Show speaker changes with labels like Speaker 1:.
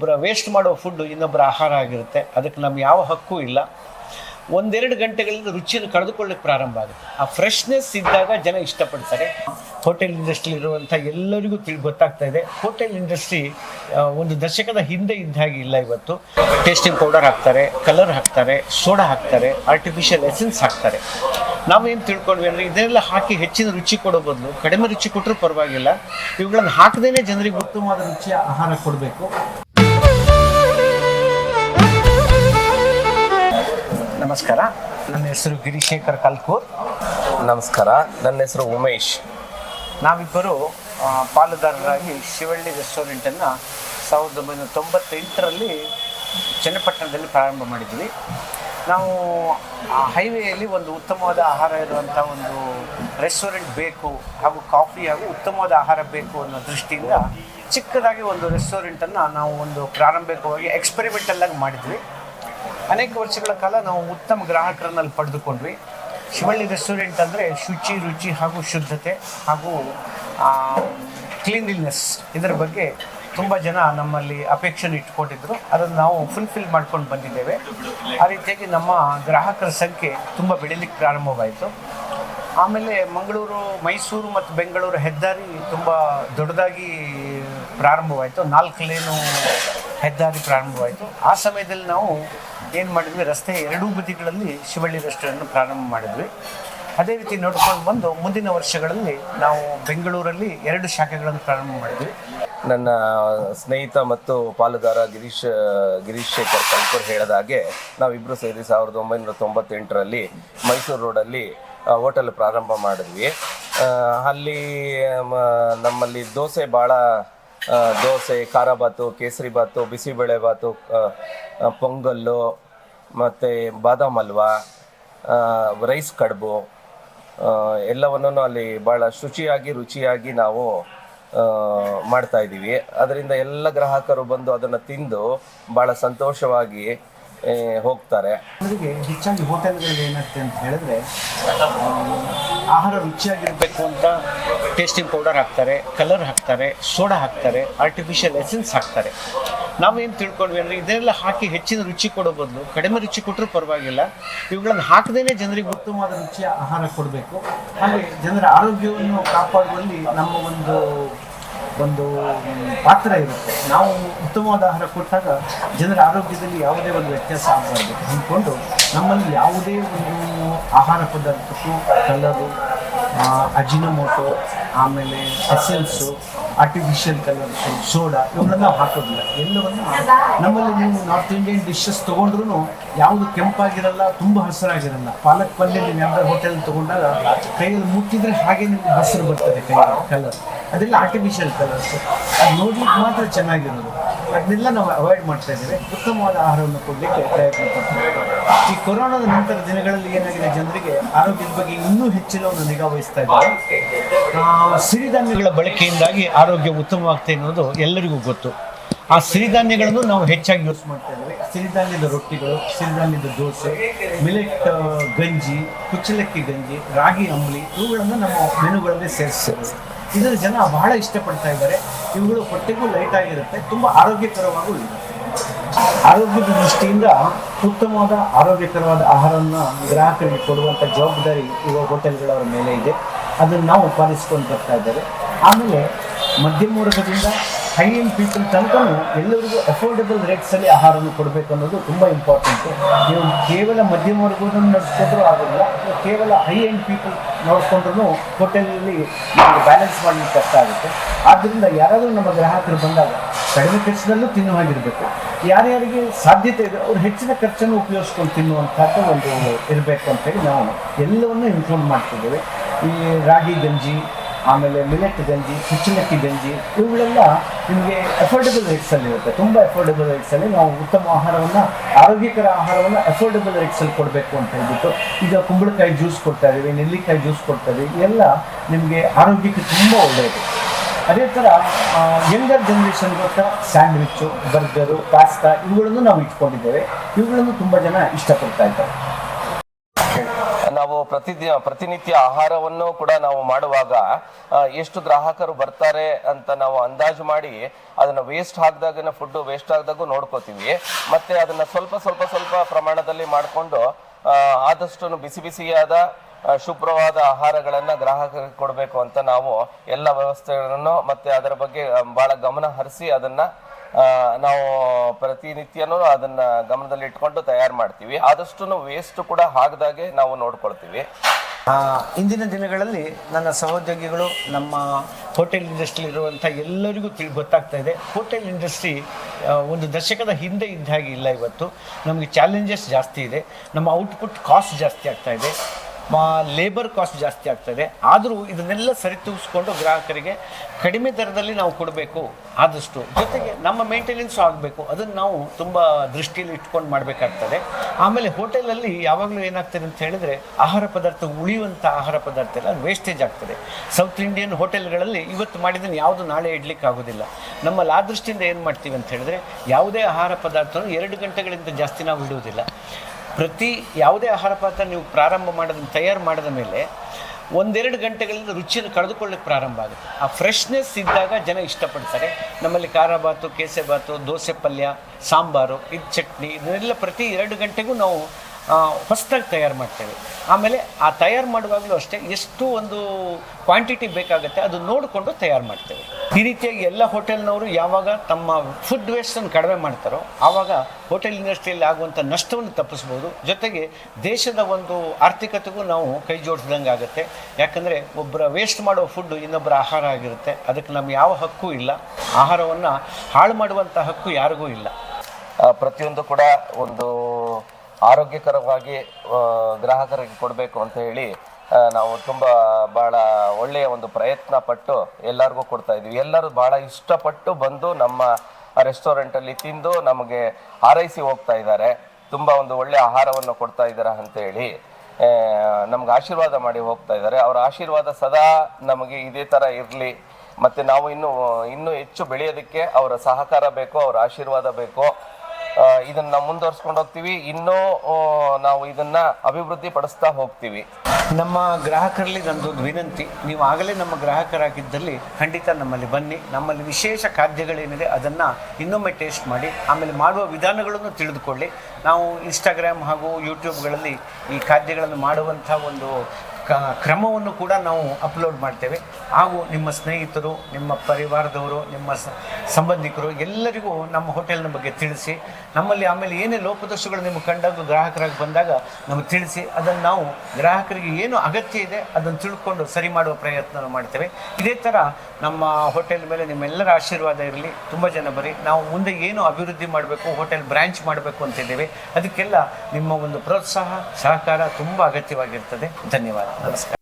Speaker 1: ಒಬ್ಬರ ವೇಸ್ಟ್ ಮಾಡೋ ಫುಡ್ ಇನ್ನೊಬ್ಬರ ಆಹಾರ ಆಗಿರುತ್ತೆ. ಅದಕ್ಕೆ ನಮ್ಗೆ ಯಾವ ಹಕ್ಕು ಇಲ್ಲ. ಒಂದೆರಡು ಗಂಟೆಗಳಿಂದ ರುಚಿಯನ್ನು ಕಳೆದುಕೊಳ್ಳಕ್ಕೆ ಪ್ರಾರಂಭ ಆಗುತ್ತೆ. ಆ ಫ್ರೆಶ್ನೆಸ್ ಇದ್ದಾಗ ಜನ ಇಷ್ಟಪಡ್ತಾರೆ. ಹೋಟೆಲ್ ಇಂಡಸ್ಟ್ರಿ ಇರುವಂಥ ಎಲ್ಲರಿಗೂ ತಿಳಿ, ಗೊತ್ತಾಗ್ತಾ ಇದೆ. ಹೋಟೆಲ್ ಇಂಡಸ್ಟ್ರಿ ಒಂದು ದಶಕದ ಹಿಂದೆ ಇದ್ದ ಹಾಗೆ ಇಲ್ಲ ಇವತ್ತು. ಟೇಸ್ಟಿಂಗ್ ಪೌಡರ್ ಹಾಕ್ತಾರೆ ಕಲರ್ ಹಾಕ್ತಾರೆ ಸೋಡಾ ಹಾಕ್ತಾರೆ ಆರ್ಟಿಫಿಷಿಯಲ್ ಎಸೆನ್ಸ್ ಹಾಕ್ತಾರೆ. ನಾವೇನು ತಿಳ್ಕೊಂಡ್ವಿ ಅಂದರೆ ಇದನ್ನೆಲ್ಲ ಹಾಕಿ ಹೆಚ್ಚಿನ ರುಚಿ ಕೊಡೋ ಬದಲು, ಕಡಿಮೆ ರುಚಿ ಕೊಟ್ಟರೂ ಪರವಾಗಿಲ್ಲ. ಇವುಗಳನ್ನು ಹಾಕದೇನೆ ಜನರಿಗೆ ಉತ್ತಮವಾದ ರುಚಿಯ ಆಹಾರ ಕೊಡಬೇಕು. ನಮಸ್ಕಾರ. ನನ್ನ ಹೆಸರು ಗಿರಿಶೇಖರ್ ಕಲ್ಕೂರ್.
Speaker 2: ನಮಸ್ಕಾರ. ನನ್ನ ಹೆಸರು ಉಮೇಶ್.
Speaker 1: ನಾವಿಬ್ಬರು ಪಾಲುದಾರರಾಗಿ ಶಿವಳ್ಳಿ ರೆಸ್ಟೋರೆಂಟನ್ನು ಸಾವಿರದ ಒಂಬೈನೂರ ತೊಂಬತ್ತೆಂಟರಲ್ಲಿ ಚನ್ನಪಟ್ಟಣದಲ್ಲಿ ಪ್ರಾರಂಭ ಮಾಡಿದ್ವಿ. ನಾವು ಹೈವೇಯಲ್ಲಿ ಒಂದು ಉತ್ತಮವಾದ ಆಹಾರ ಇರುವಂಥ ಒಂದು ರೆಸ್ಟೋರೆಂಟ್ ಬೇಕು ಹಾಗೂ ಕಾಫಿ ಹಾಗೂ ಉತ್ತಮವಾದ ಆಹಾರ ಬೇಕು ಅನ್ನೋ ದೃಷ್ಟಿಯಿಂದ ಚಿಕ್ಕದಾಗಿ ಒಂದು ರೆಸ್ಟೋರೆಂಟನ್ನು ನಾವು ಒಂದು ಪ್ರಾರಂಭಿಕವಾಗಿ ಎಕ್ಸ್ಪೆರಿಮೆಂಟಲ್ಲಾಗಿ ಮಾಡಿದ್ವಿ. ಅನೇಕ ವರ್ಷಗಳ ಕಾಲ ನಾವು ಉತ್ತಮ ಗ್ರಾಹಕರನ್ನಲ್ಲಿ ಪಡೆದುಕೊಂಡ್ವಿ. ಶಿವಳ್ಳಿ ರೆಸ್ಟೋರೆಂಟ್ ಅಂದರೆ ಶುಚಿ, ರುಚಿ ಹಾಗೂ ಶುದ್ಧತೆ ಹಾಗೂ ಕ್ಲೀನ್ಲಿನೆಸ್ ಇದರ ಬಗ್ಗೆ ತುಂಬ ಜನ ನಮ್ಮಲ್ಲಿ ಅಪೇಕ್ಷೆ ಇಟ್ಕೊಂಡಿದ್ರು. ಅದನ್ನು ನಾವು ಫುಲ್ಫಿಲ್ ಮಾಡ್ಕೊಂಡು ಬಂದಿದ್ದೇವೆ. ಆ ರೀತಿಯಾಗಿ ನಮ್ಮ ಗ್ರಾಹಕರ ಸಂಖ್ಯೆ ತುಂಬ ಬೆಳೀಲಿಕ್ಕೆ ಪ್ರಾರಂಭವಾಯಿತು. ಆಮೇಲೆ ಮಂಗಳೂರು, ಮೈಸೂರು ಮತ್ತು ಬೆಂಗಳೂರು ಹೆದ್ದಾರಿ ತುಂಬ ದೊಡ್ಡದಾಗಿ ಪ್ರಾರಂಭವಾಯಿತು. ನಾಲ್ಕು ಲೇನು ಹೆದ್ದಾರಿ ಪ್ರಾರಂಭವಾಯಿತು. ಆ ಸಮಯದಲ್ಲಿ ನಾವು ಏನು ಮಾಡಿದ್ವಿ, ರಸ್ತೆ ಎರಡೂ ಬದಿಗಳಲ್ಲಿ ಶಿವಳ್ಳಿ ರೆಸ್ಟೋರೆಂಟ್ ಪ್ರಾರಂಭ ಮಾಡಿದ್ವಿ. ಅದೇ ರೀತಿ ನೋಡ್ಕೊಂಡು ಬಂದು ಮುಂದಿನ ವರ್ಷಗಳಲ್ಲಿ ನಾವು ಬೆಂಗಳೂರಲ್ಲಿ ಎರಡು ಶಾಖೆಗಳನ್ನು ಪ್ರಾರಂಭ ಮಾಡಿದ್ವಿ.
Speaker 2: ನನ್ನ ಸ್ನೇಹಿತ ಮತ್ತು ಪಾಲುದಾರ ಗಿರೀಶ್ ಗಿರೀಶ್ ಶೇಖರ್ ಕಲ್ಕೂರ್ ಹೇಳಿದ ಹಾಗೆ ನಾವಿಬ್ಬರು ಸೇರಿ ಸಾವಿರದ ಒಂಬೈನೂರ ತೊಂಬತ್ತೆಂಟರಲ್ಲಿ ಮೈಸೂರು ರೋಡಲ್ಲಿ ಹೋಟೆಲ್ ಪ್ರಾರಂಭ ಮಾಡಿದ್ವಿ. ಅಲ್ಲಿ ನಮ್ಮಲ್ಲಿ ದೋಸೆ ಭಾಳ ದೋಸೆ ಖಾರ ಬಾತು ಕೇಸರಿ ಬಾತು ಬಿಸಿಬೇಳೆ ಬಾತು ಆ, ಆ, ಪೊಂಗಲ್ಲು ಮತ್ತು ಬಾದಾಮ್ ಹಲ್ವಾ ರೈಸ್ ಕಡುಬು ಎಲ್ಲವನ್ನೂ ಅಲ್ಲಿ ಭಾಳ ಶುಚಿಯಾಗಿ ರುಚಿಯಾಗಿ ನಾವು ಮಾಡ್ತಾ ಇದ್ದೀವಿ. ಅದರಿಂದ ಎಲ್ಲ ಗ್ರಾಹಕರು ಬಂದು ಅದನ್ನು ತಿಂದು ಭಾಳ ಸಂತೋಷವಾಗಿ ಹೋಗ್ತಾರೆ.
Speaker 1: ಹೆಚ್ಚಾಗಿ ಹೋಟೆಲ್ಗಳಲ್ಲಿ ಏನಾಗ್ತದೆ ಅಂತ ಹೇಳಿದ್ರೆ ಆಹಾರ ರುಚಿಯಾಗಿರಬೇಕು ಅಂತ ಟೇಸ್ಟಿಂಗ್ ಪೌಡರ್ ಹಾಕ್ತಾರೆ ಕಲರ್ ಹಾಕ್ತಾರೆ ಸೋಡಾ ಹಾಕ್ತಾರೆ ಆರ್ಟಿಫಿಷಿಯಲ್ ಎಸೆನ್ಸ್ ಹಾಕ್ತಾರೆ. ನಾವೇನು ತಿಳ್ಕೊಂಡ್ವಿ ಅಂದರೆ ಇದನ್ನೆಲ್ಲ ಹಾಕಿ ಹೆಚ್ಚಿನ ರುಚಿ ಕೊಡೋ ಬದಲು, ಕಡಿಮೆ ರುಚಿ ಕೊಟ್ಟರೂ ಪರವಾಗಿಲ್ಲ, ಇವುಗಳನ್ನು ಹಾಕದೇನೆ ಜನರಿಗೆ ಉತ್ತಮವಾದ ರುಚಿಯ ಆಹಾರ ಕೊಡಬೇಕು. ಹಾಗೆ ಜನರ ಆರೋಗ್ಯವನ್ನು ಕಾಪಾಡುವಲ್ಲಿ ನಮ್ಮ ಒಂದು ಒಂದು ಪಾತ್ರ ಇರುತ್ತೆ. ನಾವು ಉತ್ತಮವಾದ ಆಹಾರ ಕೊಟ್ಟಾಗ ಜನರ ಆರೋಗ್ಯದಲ್ಲಿ ಯಾವುದೇ ಒಂದು ವ್ಯತ್ಯಾಸ ಆಗಬಾರ್ದು. ಅಂದ್ಕೊಂಡು ನಮ್ಮಲ್ಲಿ ಯಾವುದೇ ಒಂದು ಆಹಾರ ಪದಾರ್ಥಕ್ಕೂ ಕಲರು ಅಜಿನಮೋಟೋ, ಆಮೇಲೆ ಎಸೆನ್ಸು ಆರ್ಟಿಫಿಷಿಯಲ್ ಕಲರ್ ಸೋಡಾ ಇವನ್ನೆಲ್ಲ ಹಾಕೋದಿಲ್ಲ. ಎಲ್ಲವನ್ನು ನಮ್ಮಲ್ಲಿ ನೀವು ನಾರ್ತ್ ಇಂಡಿಯನ್ ಡಿಶಸ್ ತೊಗೊಂಡ್ರು ಯಾವುದು ಕೆಂಪಾಗಿರಲ್ಲ, ತುಂಬ ಹಸಿರಾಗಿರಲ್ಲ. ಪಾಲಕ್ ಪಲ್ಯ ನೀವು ಯಾವ್ದಾದ್ರು ಹೋಟೆಲ್ ತೊಗೊಂಡಾಗ ಕೈಯಲ್ಲಿ ಮುಟ್ಟಿದ್ರೆ ಹಾಗೆ ನಿಮ್ಗೆ ಹಸಿರು ಬರ್ತದೆ ಕೈ ಕಲರ್ ಅದೆಲ್ಲ ಆರ್ಟಿಫಿಷಿಯಲ್ ಕಲರ್ಸ್ ಅದು ನೋಡ್ಲಿಕ್ಕೆ ಮಾತ್ರ ಚೆನ್ನಾಗಿರೋದು. ಅದನ್ನೆಲ್ಲ ನಾವು ಅವಾಯ್ಡ್ ಮಾಡ್ತಾ ಇದ್ದೇವೆ. ಉತ್ತಮವಾದ ಆಹಾರವನ್ನು ಕೊಡಲಿಕ್ಕೆ ಪ್ರಯತ್ನ ಪಡ್ತೀವಿ ಈ ಕೊರೋನಾದ ನಂತರ ದಿನಗಳಲ್ಲಿ ಏನಾಗಿದೆ? ಜನರಿಗೆ ಆರೋಗ್ಯದ ಬಗ್ಗೆ ಇನ್ನೂ ಹೆಚ್ಚಿನ ಒಂದು ನಿಗಾ ವಹಿಸ್ತಾ ಇದ್ದಾರೆ ಸಿರಿಧಾನ್ಯಗಳ ಬಳಕೆಯಿಂದಾಗಿ ಆರೋಗ್ಯ ಉತ್ತಮವಾಗ್ತದೆ ಅನ್ನೋದು ಎಲ್ಲರಿಗೂ ಗೊತ್ತು. ಆ ಸಿರಿಧಾನ್ಯಗಳನ್ನು ನಾವು ಹೆಚ್ಚಾಗಿ ಯೂಸ್ ಮಾಡ್ತಾ ಇದ್ದೇವೆ. ಸಿರಿಧಾನ್ಯದ ರೊಟ್ಟಿಗಳು, ಸಿರಿಧಾನ್ಯದ ದೋಸೆ ಮಿಲೆಟ್ ಗಂಜಿ, ಕುಚ್ಚಲಕ್ಕಿ ಗಂಜಿ, ರಾಗಿ ಅಂಬಲಿ, ಇವುಗಳನ್ನು ನಮ್ಮ ಮೆನುಗಳಲ್ಲಿ ಸೇರಿಸ್ತೇವೆ ಇದನ್ನು ಜನ ಬಹಳ ಇಷ್ಟಪಡ್ತಾ ಇದ್ದಾರೆ. ಇವುಗಳು ಹೊಟ್ಟೆಗೂ ಲೈಟ್ ಆಗಿರುತ್ತೆ, ತುಂಬ ಆರೋಗ್ಯಕರವಾಗೂ ಇರುತ್ತೆ ಆರೋಗ್ಯದ ದೃಷ್ಟಿಯಿಂದ ಉತ್ತಮವಾದ, ಆರೋಗ್ಯಕರವಾದ ಆಹಾರವನ್ನು ಗ್ರಾಹಕರಿಗೆ ಕೊಡುವಂಥ ಜವಾಬ್ದಾರಿ ಇವಾಗ ಹೋಟೆಲ್ಗಳವರ ಮೇಲೆ ಇದೆ. ಅದನ್ನು ನಾವು ಪಾಲಿಸ್ಕೊಂಡು ಬರ್ತಾ ಇದ್ದೇವೆ. ಆಮೇಲೆ ಮಧ್ಯಮ ವರ್ಗದಿಂದ ಹೈ ಎಂಡ್ ಪೀಪಲ್ ತನಕ ಎಲ್ಲರಿಗೂ ಅಫೋರ್ಡೆಬಲ್ ರೇಟ್ಸಲ್ಲಿ ಆಹಾರವನ್ನು ಕೊಡಬೇಕು ಅನ್ನೋದು ತುಂಬ ಇಂಪಾರ್ಟೆಂಟು ನೀವು ಕೇವಲ ಮಧ್ಯಮ ವರ್ಗವನ್ನು ನಡೆಸ್ಕೊಂಡ್ರೂ ಆಗೋದಿಲ್ಲ ಕೇವಲ ಹೈ ಎಂಡ್ ಪೀಪಲ್ ನೋಡಿಕೊಂಡ್ರೂ ಹೋಟೆಲಲ್ಲಿ ಬ್ಯಾಲೆನ್ಸ್ ಮಾಡಲಿಕ್ಕೆ ಕಷ್ಟ ಆಗುತ್ತೆ. ಆದ್ದರಿಂದ ಯಾರಾದರೂ ನಮ್ಮ ಗ್ರಾಹಕರು ಬಂದಾಗ ಕಡಿಮೆ ಖರ್ಚಿನಲ್ಲೂ ತಿನ್ನುವಾಗಿರಬೇಕು ಯಾರ್ಯಾರಿಗೆ ಸಾಧ್ಯತೆ ಇದೆ, ಅವ್ರು ಹೆಚ್ಚಿನ ಖರ್ಚನ್ನು ಉಪಯೋಗಿಸ್ಕೊಂಡು ತಿನ್ನುವಂಥದ್ದು ಒಂದು ಇರಬೇಕು ಅಂತೇಳಿ ನಾವು ಎಲ್ಲವನ್ನು ಇನ್ಕ್ಲೂಡ್ ಮಾಡ್ತಿದ್ದೇವೆ. ಈ ರಾಗಿ ಗಂಜಿ ಆಮೇಲೆ ಮಿಲೆಟ್ ಗಂಜಿ ಕುಚ್ಚಲಕ್ಕಿ ಗಂಜಿ, ಇವುಗಳೆಲ್ಲ ನಿಮಗೆ ಅಫೋರ್ಡೆಬಲ್ ರೇಟ್ಸಲ್ಲಿ ಇರುತ್ತೆ. ತುಂಬ ಅಫೋರ್ಡೆಬಲ್ ರೇಟ್ಸಲ್ಲಿ ನಾವು ಉತ್ತಮ ಆಹಾರವನ್ನು, ಆರೋಗ್ಯಕರ ಆಹಾರವನ್ನು ಅಫೋರ್ಡೆಬಲ್ ರೇಟ್ಸಲ್ಲಿ ಕೊಡಬೇಕು ಅಂತ ಹೇಳ್ಬಿಟ್ಟು ಈಗ ಕುಂಬಳಕಾಯಿ ಜ್ಯೂಸ್ ಕೊಡ್ತಾ ಇದ್ದೀವಿ ನೆಲ್ಲಿಕಾಯಿ ಜ್ಯೂಸ್ ಕೊಡ್ತಾ ಇದ್ದೀವಿ ಎಲ್ಲ ನಿಮಗೆ ಆರೋಗ್ಯಕ್ಕೆ ತುಂಬ ಒಳ್ಳೆಯದು. ಅದೇ ಥರ ಯಂಗರ್ ಜನ್ರೇಷನ್ಗೋಸ್ಕರ ಸ್ಯಾಂಡ್ವಿಚ್ಚು ಬರ್ಗರು ಪಾಸ್ತಾ ಇವುಗಳನ್ನು ನಾವು ಇಟ್ಕೊಂಡಿದ್ದೇವೆ. ಇವುಗಳನ್ನು ತುಂಬ ಜನ ಇಷ್ಟಪಡ್ತಾ ಇದ್ದಾರೆ.
Speaker 2: ನಾವು ಪ್ರತಿದಿನ ಪ್ರತಿನಿತ್ಯ ಆಹಾರವನ್ನು ಕೂಡ ನಾವು ಮಾಡುವಾಗ ಎಷ್ಟು ಗ್ರಾಹಕರು ಬರ್ತಾರೆ ಅಂತ ನಾವು ಅಂದಾಜು ಮಾಡಿ ಅದನ್ನ ವೇಸ್ಟ್ ಹಾಕಿದಾಗಿನ ಫುಡ್ ವೇಸ್ಟ್ ಆಗದಾಗೂ ನೋಡ್ಕೋತೀವಿ. ಮತ್ತೆ ಅದನ್ನ ಸ್ವಲ್ಪ ಸ್ವಲ್ಪ ಸ್ವಲ್ಪ ಪ್ರಮಾಣದಲ್ಲಿ ಮಾಡಿಕೊಂಡು ಆದಷ್ಟು ಬಿಸಿ ಬಿಸಿಯಾದ ಶುಭ್ರವಾದ ಆಹಾರಗಳನ್ನ ಗ್ರಾಹಕರಿಗೆ ಕೊಡಬೇಕು ಅಂತ ನಾವು ಎಲ್ಲ ವ್ಯವಸ್ಥೆಗಳನ್ನು ಮತ್ತೆ ಅದರ ಬಗ್ಗೆ ಬಹಳ ಗಮನ ಹರಿಸಿ ಅದನ್ನ ನಾವು ಪ್ರತಿನಿತ್ಯನೂ ಅದನ್ನ ಗಮನದಲ್ಲಿ ಇಟ್ಕೊಂಡು ತಯಾರು ಮಾಡ್ತೀವಿ. ಆದಷ್ಟು ವೇಸ್ಟ್ ಕೂಡ ಆಗದಾಗೆ ನಾವು ನೋಡ್ಕೊಳ್ತೀವಿ.
Speaker 1: ಇಂದಿನ ದಿನಗಳಲ್ಲಿ ನನ್ನ ಸಹೋದ್ಯೋಗಿಗಳು, ನಮ್ಮ ಹೋಟೆಲ್ ಇಂಡಸ್ಟ್ರಿ ಇರುವಂಥ ಎಲ್ಲರಿಗೂ ತಿಳಿ ಗೊತ್ತಾಗ್ತಾ ಇದೆ. ಹೋಟೆಲ್ ಇಂಡಸ್ಟ್ರಿ ಒಂದು ದಶಕದ ಹಿಂದೆ ಇದ್ದ ಹಾಗೆ ಇಲ್ಲ ಇವತ್ತು. ನಮಗೆ ಚಾಲೆಂಜಸ್ ಜಾಸ್ತಿ ಇದೆ. ನಮ್ಮ ಔಟ್ಪುಟ್ ಕಾಸ್ಟ್ ಜಾಸ್ತಿ ಆಗ್ತಾ ಇದೆ. ಲೇಬರ್ ಕಾಸ್ಟ್ ಜಾಸ್ತಿ ಆಗ್ತದೆ. ಆದರೂ ಇದನ್ನೆಲ್ಲ ಸರಿತೂಗಿಸ್ಕೊಂಡು ಗ್ರಾಹಕರಿಗೆ ಕಡಿಮೆ ದರದಲ್ಲಿ ನಾವು ಕೊಡಬೇಕು ಆದಷ್ಟು. ಜೊತೆಗೆ ನಮ್ಮ ಮೇಂಟೆನೆನ್ಸು ಆಗಬೇಕು. ಅದನ್ನು ನಾವು ತುಂಬ ದೃಷ್ಟಿಯಲ್ಲಿ ಇಟ್ಕೊಂಡು ಮಾಡಬೇಕಾಗ್ತದೆ. ಆಮೇಲೆ ಹೋಟೆಲಲ್ಲಿ ಯಾವಾಗಲೂ ಏನಾಗ್ತದೆ ಅಂತ ಹೇಳಿದರೆ ಆಹಾರ ಪದಾರ್ಥ ಉಳಿಯುವಂಥ ಆಹಾರ ಪದಾರ್ಥ ಎಲ್ಲ ವೇಸ್ಟೇಜ್ ಆಗ್ತದೆ. ಸೌತ್ ಇಂಡಿಯನ್ ಹೋಟೆಲ್ಗಳಲ್ಲಿ ಇವತ್ತು ಮಾಡಿದ್ದನ್ನು ಯಾವುದು ನಾಳೆ ಇಡ್ಲಿಕ್ಕೆ ಆಗೋದಿಲ್ಲ ನಮ್ಮಲ್ಲಿ ಆ ದೃಷ್ಟಿಯಿಂದ ಏನು ಮಾಡ್ತೀವಿ ಅಂತ ಹೇಳಿದ್ರೆ ಯಾವುದೇ ಆಹಾರ ಪದಾರ್ಥವನ್ನು ಎರಡು ಗಂಟೆಗಳಿಂದ ಜಾಸ್ತಿ ನಾವು ಇಡುವುದಿಲ್ಲ. ಪ್ರತಿ ಯಾವುದೇ ಆಹಾರ ಪದಾರ್ಥ ನೀವು ಪ್ರಾರಂಭ ಮಾಡೋದನ್ನು ತಯಾರು ಮಾಡಿದ ಮೇಲೆ ಒಂದೆರಡು ಗಂಟೆಗಳಿಂದ ರುಚಿಯನ್ನು ಕಳೆದುಕೊಳ್ಳಕ್ಕೆ ಪ್ರಾರಂಭ ಆಗುತ್ತೆ. ಆ ಫ್ರೆಶ್ನೆಸ್ ಇದ್ದಾಗ ಜನ ಇಷ್ಟಪಡ್ತಾರೆ. ನಮ್ಮಲ್ಲಿ ಖಾರ ಬಾತು ಕೇಸೆ ಬಾತು ದೋಸೆ ಪಲ್ಯ, ಸಾಂಬಾರು, ಇದು ಚಟ್ನಿ, ಇದನ್ನೆಲ್ಲ ಪ್ರತಿ ಎರಡು ಗಂಟೆಗೂ ನಾವು ಹೊಸದಾಗಿ ತಯಾರು ಮಾಡ್ತೇವೆ. ಆಮೇಲೆ ಆ ತಯಾರು ಮಾಡುವಾಗಲೂ ಅಷ್ಟೇ ಎಷ್ಟು ಒಂದು ಕ್ವಾಂಟಿಟಿ ಬೇಕಾಗುತ್ತೆ ಅದು ನೋಡಿಕೊಂಡು ತಯಾರು ಮಾಡ್ತೇವೆ. ಈ ರೀತಿಯಾಗಿ ಎಲ್ಲ ಹೋಟೆಲ್ನವರು ಯಾವಾಗ ತಮ್ಮ ಫುಡ್ ವೇಸ್ಟನ್ನು ಕಡಿಮೆ ಮಾಡ್ತಾರೋ ಆವಾಗ ಹೋಟೆಲ್ ಇಂಡಸ್ಟ್ರಿಯಲ್ಲಿ ಆಗುವಂಥ ನಷ್ಟವನ್ನು ತಪ್ಪಿಸ್ಬೋದು. ಜೊತೆಗೆ ದೇಶದ ಒಂದು ಆರ್ಥಿಕತೆಗೂ ನಾವು ಕೈ ಜೋಡಿಸ್ದಂಗೆ ಆಗುತ್ತೆ. ಯಾಕಂದರೆ ಒಬ್ಬರ ವೇಸ್ಟ್ ಮಾಡೋ ಫುಡ್ಡು ಇನ್ನೊಬ್ಬರ ಆಹಾರ ಆಗಿರುತ್ತೆ. ಅದಕ್ಕೆ ನಮ್ಗೆ ಯಾವ ಹಕ್ಕು ಇಲ್ಲ. ಆಹಾರವನ್ನು ಹಾಳು ಮಾಡುವಂಥ ಹಕ್ಕು ಯಾರಿಗೂ ಇಲ್ಲ.
Speaker 2: ಪ್ರತಿಯೊಂದು ಕೂಡ ಒಂದು ಆರೋಗ್ಯಕರವಾಗಿ ಗ್ರಾಹಕರಿಗೆ ಕೊಡಬೇಕು ಅಂತ ಹೇಳಿ ನಾವು ತುಂಬ ಬಹಳ ಒಳ್ಳೆಯ ಒಂದು ಪ್ರಯತ್ನ ಪಟ್ಟು ಎಲ್ಲರಿಗೂ ಕೊಡ್ತಾ ಇದ್ದೀವಿ. ಎಲ್ಲರೂ ಬಹಳ ಇಷ್ಟಪಟ್ಟು ಬಂದು ನಮ್ಮ ರೆಸ್ಟೋರೆಂಟಲ್ಲಿ ತಿಂದು ನಮಗೆ ಹಾರೈಸಿ ಹೋಗ್ತಾ ಇದ್ದಾರೆ. ತುಂಬ ಒಂದು ಒಳ್ಳೆಯ ಆಹಾರವನ್ನು ಕೊಡ್ತಾ ಇದ್ದಾರೆ ಅಂತೇಳಿ ನಮ್ಗೆ ಆಶೀರ್ವಾದ ಮಾಡಿ ಹೋಗ್ತಾ ಇದ್ದಾರೆ. ಅವರ ಆಶೀರ್ವಾದ ಸದಾ ನಮಗೆ ಇದೇ ಥರ ಇರಲಿ. ಮತ್ತು ನಾವು ಇನ್ನೂ ಇನ್ನೂ ಹೆಚ್ಚು ಬೆಳೆಯೋದಕ್ಕೆ ಅವರ ಸಹಕಾರ ಬೇಕು, ಅವರ ಆಶೀರ್ವಾದ ಬೇಕು. ಇದನ್ನ ಮುಂದುವರ್ಸ್ಕೊಂಡು ಹೋಗ್ತೀವಿ. ಇನ್ನೂ ನಾವು ಇದನ್ನ ಅಭಿವೃದ್ಧಿ ಪಡಿಸ್ತಾ ಹೋಗ್ತೀವಿ.
Speaker 1: ನಮ್ಮ ಗ್ರಾಹಕರಲ್ಲಿ ನಂದೊಂದು ವಿನಂತಿ. ನೀವು ಆಗಲೇ ನಮ್ಮ ಗ್ರಾಹಕರಾಗಿದ್ದಲ್ಲಿ ಖಂಡಿತ ನಮ್ಮಲ್ಲಿ ಬನ್ನಿ. ನಮ್ಮಲ್ಲಿ ವಿಶೇಷ ಖಾದ್ಯಗಳೇನಿದೆ ಅದನ್ನು ಇನ್ನೊಮ್ಮೆ ಟೇಸ್ಟ್ ಮಾಡಿ, ಆಮೇಲೆ ಮಾಡುವ ವಿಧಾನಗಳನ್ನು ತಿಳಿದುಕೊಳ್ಳಿ. ನಾವು ಇನ್ಸ್ಟಾಗ್ರಾಮ್ ಹಾಗೂ ಯೂಟ್ಯೂಬ್ಗಳಲ್ಲಿ ಈ ಖಾದ್ಯಗಳನ್ನು ಮಾಡುವಂಥ ಒಂದು ಕ್ರಮವನ್ನು ಕೂಡ ನಾವು ಅಪ್ಲೋಡ್ ಮಾಡ್ತೇವೆ. ಹಾಗೂ ನಿಮ್ಮ ಸ್ನೇಹಿತರು, ನಿಮ್ಮ ಪರಿವಾರದವರು, ನಿಮ್ಮ ಸಂಬಂಧಿಕರು ಎಲ್ಲರಿಗೂ ನಮ್ಮ ಹೋಟೆಲ್ನ ಬಗ್ಗೆ ತಿಳಿಸಿ, ನಮ್ಮಲ್ಲಿ ಆಮೇಲೆ ಏನೇ ಲೋಪದೋಷಗಳು ನಿಮಗೆ ಕಂಡಾಗ ಗ್ರಾಹಕರಾಗಿ ಬಂದಾಗ ನಮಗೆ ತಿಳಿಸಿ, ಅದನ್ನು ನಾವು ಗ್ರಾಹಕರಿಗೆ ಏನು ಅಗತ್ಯ ಇದೆ ಅದನ್ನು ತಿಳ್ಕೊಂಡು ಸರಿ ಮಾಡುವ ಪ್ರಯತ್ನ ಮಾಡ್ತೇವೆ. ಇದೇ ಥರ ನಮ್ಮ ಹೋಟೆಲ್ ಮೇಲೆ ನಿಮ್ಮೆಲ್ಲರ ಆಶೀರ್ವಾದ ಇರಲಿ. ತುಂಬ ಜನ ಬರೀ ನಾವು ಮುಂದೆ ಏನು ಅಭಿವೃದ್ಧಿ ಮಾಡಬೇಕು, ಹೋಟೆಲ್ ಬ್ರ್ಯಾಂಚ್ ಮಾಡಬೇಕು ಅಂತಿದ್ದೇವೆ ಅದಕ್ಕೆಲ್ಲ ನಿಮ್ಮ ಒಂದು ಪ್ರೋತ್ಸಾಹ, ಸಹಕಾರ ತುಂಬ ಅಗತ್ಯವಾಗಿರ್ತದೆ. ಧನ್ಯವಾದ. ನಮಸ್ಕಾರ